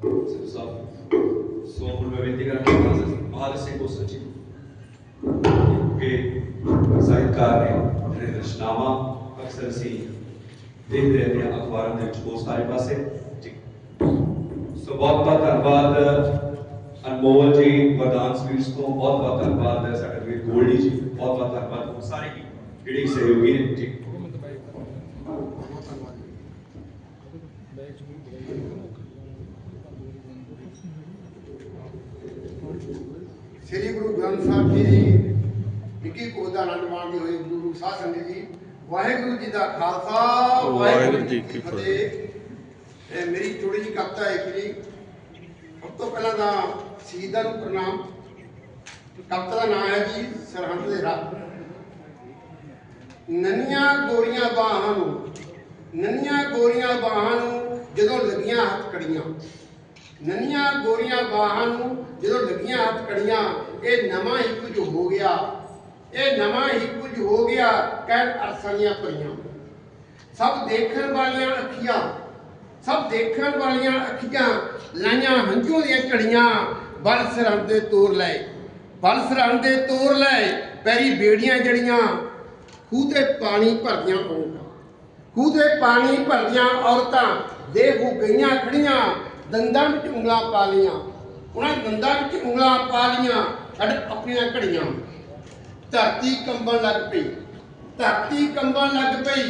ਸਿਰ ਸਾਹਿਬ ਸੋ ਹੁਣ ਮੈਂ ਬੇਨਤੀ ਕਰਾਂਗਾ ਮਹਾਰਾਜ ਸਿੰਘ ਕੋਸਲ ਜੀ ਕਿ ਸਾਹਿਤਕਾਰ ਨੇ ਆਪਣੇ ਰਚਨਾਵਾਂ ਅਕਸਰ ਅਸੀਂ ਦੇਖਦੇ ਰਹਿੰਦੇ ਹਾਂ ਅਖਬਾਰਾਂ ਦੇ ਵਿੱਚ ਬਹੁਤ ਸਾਰੇ ਪਾਸੇ ਠੀਕ ਸੋ ਬਹੁਤ ਬਹੁਤ ਧੰਨਵਾਦ ਅਨਮੋਲ ਜੀ ਵਰਦਾਨ ਸਵੀਟਸ ਤੋਂ ਬਹੁਤ ਬਹੁਤ ਧੰਨਵਾਦ ਸਾਡੇ ਵੀਰ ਗੋਲਡੀ ਜੀ ਬਹੁਤ ਬਹੁਤ ਧੰਨਵਾਦ ਉਹ ਸਾਰੇ ਹੀ ਜਿਹੜੇ ਸਹਿਯੋਗੀ ਨੇ ਠੀਕ ਸ੍ਰੀ ਗੁਰੂ ਗ੍ਰੰਥ ਸਾਹਿਬ ਜੀ ਦੀ ਨਿੱਕੀ ਕੋਹ ਦਾ ਆਨੰਦ ਮਾਣਦੇ ਹੋਏ ਗੁਰੂ ਸਾਧ ਸੰਗਤ ਜੀ ਵਾਹਿਗੁਰੂ ਜੀ ਦਾ ਖਾਲਸਾ ਵਾਹਿਗੁਰੂ ਜੀ ਕੀ ਫਤਿਹ। ਇਹ ਮੇਰੀ ਥੋੜੀ ਜਿਹੀ ਕਵਿਤਾ ਹੈ ਕਿ ਸਭ ਤੋਂ ਪਹਿਲਾਂ ਤਾਂ ਸ਼ਹੀਦਾਂ ਨੂੰ ਪ੍ਰਣਾਮ। ਕਵਿਤਾ ਦਾ ਨਾਮ ਹੈ ਜੀ ਸਰਹੰਦ ਦੇ ਰਾਹ ਨੰਨੀਆਂ ਗੋਰੀਆਂ ਬਾਹਾਂ ਨੂੰ ਨੰਨੀਆਂ ਗੋਰੀਆਂ ਬਾਹਾਂ ਨੂੰ ਜਦੋਂ ਲੱਗੀਆਂ ਹੱਥ ਕੜੀਆਂ। ਨੰਨੀਆਂ ਗੋਰੀਆਂ ਬਾਹਾਂ ਨੂੰ ਜਦੋਂ ਲੱਗੀਆਂ ਹੱਥ ਕੜੀਆਂ, ਇਹ ਨਵਾਂ ਹੀ ਕੁਝ ਹੋ ਗਿਆ। ਇਹ ਨਵਾਂ ਹੀ ਕੁਝ ਹੋ ਗਿਆ ਕਹਿ ਅਰਸਾਂ ਦੀਆਂ ਪਰੀਆਂ ਸਭ ਦੇਖਣ ਵਾਲੀਆਂ ਅੱਖੀਆਂ, ਸਭ ਦੇਖਣ ਵਾਲੀਆਂ ਅੱਖੀਆਂ ਲਾਈਆਂ ਹੰਝੂ ਦੀਆਂ ਝੜੀਆਂ ਬਲ ਸਰਹੰਦ ਦੇ ਤੋਰ ਲੈ ਬਲ ਸਰਹੰਦ ਦੇ ਤੋਰ ਲੈ ਪੈਰੀ ਬੇੜੀਆਂ ਜੜੀਆਂ, ਖੂਹ ਤੇ ਪਾਣੀ ਭਰਦੀਆਂ ਔਰਤਾਂ। ਖੂਹ ਤੇ ਪਾਣੀ ਭਰਦੀਆਂ ਔਰਤਾਂ ਦੇਖ ਹੋ ਗਈਆਂ ਖੜੀਆਂ ਦੰਦਾਂ ਵਿੱਚ ਉਂਗਲਾਂ ਪਾ ਲੀਆਂ ਉਹਨਾਂ ਦੰਦਾਂ ਵਿੱਚ ਉਂਗਲਾਂ ਪਾ ਲੀਆਂ ਛੱਡ ਆਪਣੀਆਂ ਘੜੀਆਂ। ਧਰਤੀ ਕੰਬਣ ਲੱਗ ਪਈ। ਧਰਤੀ ਕੰਬਣ ਲੱਗ ਪਈ।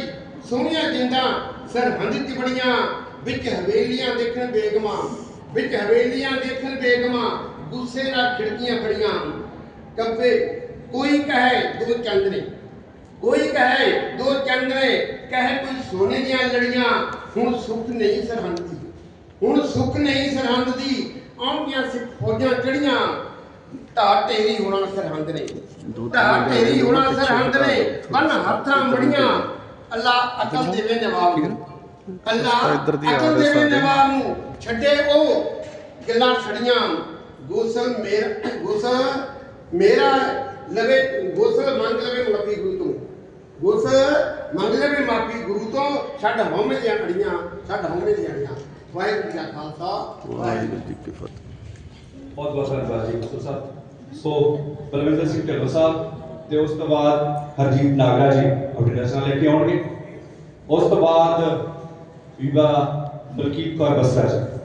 ਸੋਹਣੀਆਂ ਜਿੰਦਾਂ ਸਰਹੰਦ ਚ ਬੜੀਆਂ ਵਿੱਚ ਹਵੇਲੀਆਂ ਦੇਖਣ ਬੇਗਮਾਂ, ਵਿੱਚ ਹਵੇਲੀਆਂ ਦੇਖਣ ਬੇਗਮਾਂ, ਗੁੱਸੇ ਨਾਲ ਖਿੜਕੀਆਂ ਫੜੀਆਂ ਕੱਬੇ, ਕੋਈ ਕਹੇ ਦੋ ਚੰਦ ਨੇ ਕੋਈ ਕਹੇ ਦੋ ਚੰਦ ਨੇ ਕਹੇ ਕੋਈ ਸੋਨੇ ਦੀਆਂ ਲੜੀਆਂ, ਹੁਣ ਸੁੱਖ ਨਹੀਂ ਸਰਹੰਦ ਦੀ। ਹੁਣ ਸੁੱਖ ਨਹੀਂ ਸਰਹੰਦ ਦੀ ਆਉਂਦੀਆਂ ਸਿੱਖ ਫੌਜਾਂ ਚੜੀਆਂ ਢਾ ਢੇਰੀ ਹੋਣਾ ਸਰਹੰਦ ਨੇ। ਢਾ ਢੇਰੀ ਹੋਣਾ ਸਰਹੰਦ ਨੇ। ਬੰਨ ਹੱਥਾਂ ਮੜੀਆਂ ਅੱਲਾ ਅਕਲ ਦੇਵੇ ਨਵਾਬ ਨੂੰ। ਅੱਲਾ ਅਕਲ ਦੇਵੇ। ਨਵਾਬ ਨੂੰ। ਛੱਡੇ ਉਹ ਗੱਲਾਂ ਛੜੀਆਂ। ਗੋਸਲ ਮੇਰਾ ਗੋਸਲ ਮੇਰਾ ਲਵੇ ਗੋਸਲ ਮੰਗ ਲਵੇ ਮਾਫੀ ਗੁਰੂ ਤੋਂ। ਗੋਸਲ ਮੰਗ ਲਵੇ ਮਾਫੀ ਗੁਰੂ ਤੋਂ। ਛੱਡ ਹਉਮੈ ਦੀਆਂ ਅੜੀਆਂ। ਛੱਡ ਹਉਮੈ ਦੀਆਂ ਅੜੀਆਂ। ਵਾਹਿਗੁਰੂ ਜੀ ਕਾ ਖਾਲਸਾ ਵਾਹਿਗੁਰੂ ਜੀ ਕੀ ਫਤਿਹ। ਬਹੁਤ ਬਹੁਤ ਧੰਨਵਾਦ ਜੀ ਸੋ ਸਾਹਿਬ। ਸੋ, ਬਲਵਿੰਦਰ ਸਿੰਘ ਢਿੱਲੋਂ ਸਾਹਿਬ ਤੇ ਉਸ ਤੋਂ ਬਾਅਦ ਹਰਜੀਤ ਨਾਗਰਾ ਜੀ ਆਪਣੀ ਰਚਨਾ ਲੈ ਕੇ ਆਉਣਗੇ। ਉਸ ਤੋਂ ਬਾਅਦ ਬੀਬਾ ਬਲਕੀਤ ਕੌਰ ਬਸਰਾ ਜੀ।